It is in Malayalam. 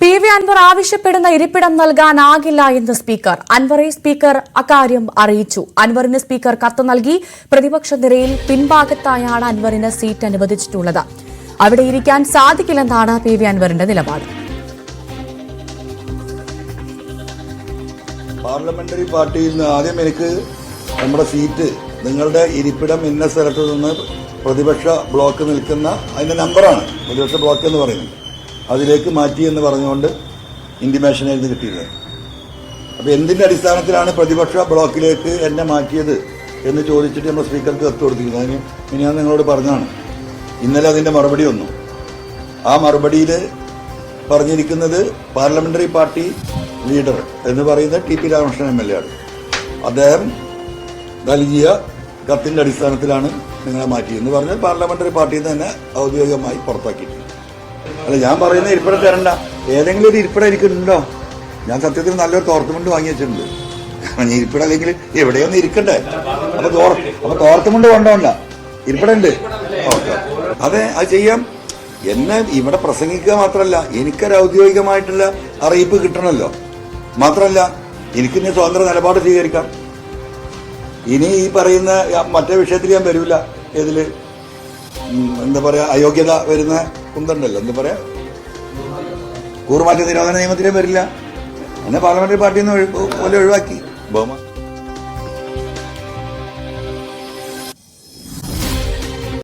പി വി അൻവർ ആവശ്യപ്പെടുന്ന ഇരിപ്പിടം നൽകാനാകില്ല എന്ന് സ്പീക്കർ. അൻവറെ സ്പീക്കർ അക്കാര്യം അറിയിച്ചു. അൻവറിന് സ്പീക്കർ കത്ത് നൽകി പ്രതിപക്ഷ നിരയിൽ പിൻഭാഗത്തായാണ് അൻവറിന് സീറ്റ് അനുവദിച്ചിട്ടുള്ളത്. അവിടെ ഇരിക്കാൻ സാധിക്കില്ലെന്നാണ് പി വി അൻവറിന്റെ നിലപാട്. പാർലമെന്ററി പാർട്ടിയിൽ നിന്ന് ആദ്യം എനിക്ക് നമ്മുടെ സീറ്റ് നിങ്ങളുടെ ഇരിപ്പിടം ഇന്ന സ്ഥലത്ത് നിന്ന് പ്രതിപക്ഷ ബ്ലോക്ക് നിൽക്കുന്ന അതിന്റെ നമ്പറാണ് പ്രതിപക്ഷ ബ്ലോക്ക് എന്ന് പറയുന്നത്. അതിലേക്ക് മാറ്റി എന്ന് പറഞ്ഞുകൊണ്ട് ഇന്റിമേഷൻ എഴുതി കിട്ടിയത്. അപ്പോൾ എന്തിന്റെ അടിസ്ഥാനത്തിലാണ് പ്രതിപക്ഷ ബ്ലോക്കിലേക്ക് എന്നെ മാറ്റിയത് എന്ന് ചോദിച്ചിട്ട് നമ്മൾ സ്പീക്കർക്ക് കത്ത് കൊടുത്തിരിക്കുന്നത്. അതിന് ഇനി ഞാൻ നിങ്ങളോട് പറഞ്ഞാണ് ഇന്നലെ അതിന്റെ മറുപടി വന്നു. ആ മറുപടിയിൽ പറഞ്ഞിരിക്കുന്നത് പാർലമെന്ററി പാർട്ടി ലീഡർ എന്ന് പറയുന്ന T P Ramakrishnan M L A ആണ്. അദ്ദേഹം നൽകിയ കത്തിന്റെ അടിസ്ഥാനത്തിലാണ് നിങ്ങളെ മാറ്റി എന്ന് പറഞ്ഞാൽ പാർലമെന്ററി പാർട്ടിയിൽ നിന്ന് തന്നെ ഔദ്യോഗികമായി പുറത്താക്കിയിട്ടുണ്ട്. അല്ല ഞാൻ പറയുന്ന ഇരിപ്പിടം തരണ്ട. ഏതെങ്കിലും ഒരു ഇരിപ്പിടം എനിക്കുണ്ടോ ഞാൻ സത്യത്തിൽ നല്ലൊരു തോർത്തുമുണ്ട് വാങ്ങി വെച്ചിട്ടുണ്ട്. കാരണം ഇരിപ്പിട അല്ലെങ്കിൽ എവിടെയൊന്നും ഇരിക്കണ്ടേ അപ്പൊ തോർ അപ്പൊ തോർത്തുമുണ്ട് കൊണ്ടോണ്ട. ഇരിപ്പിടം ഉണ്ട് ഓക്കെ. അതെ അത് ചെയ്യാം. എന്നെ ഇവിടെ പ്രസംഗിക്കുക മാത്രമല്ല എനിക്കൊരു ഔദ്യോഗികമായിട്ടുള്ള അറിയിപ്പ് കിട്ടണമല്ലോ മാത്രമല്ല എനിക്ക് ഇനി സ്വതന്ത്ര നിലപാട് സ്വീകരിക്കാം. ഇനി ഈ പറയുന്ന മറ്റേ വിഷയത്തിൽ ഞാൻ വരില്ല ഏതിൽ? ഉം, എന്താ പറയാ അയോഗ്യത വരുന്ന കുന്തണ്ടല്ലോ. എന്താ പറയാ? കൂറുമാറ്റ നിരോധന നിയമത്തിലേ വരില്ല. എന്നെ പാർലമെന്ററി പാർട്ടിയിൽ നിന്ന് പോലെ ഒഴിവാക്കി. ബഹുമാനം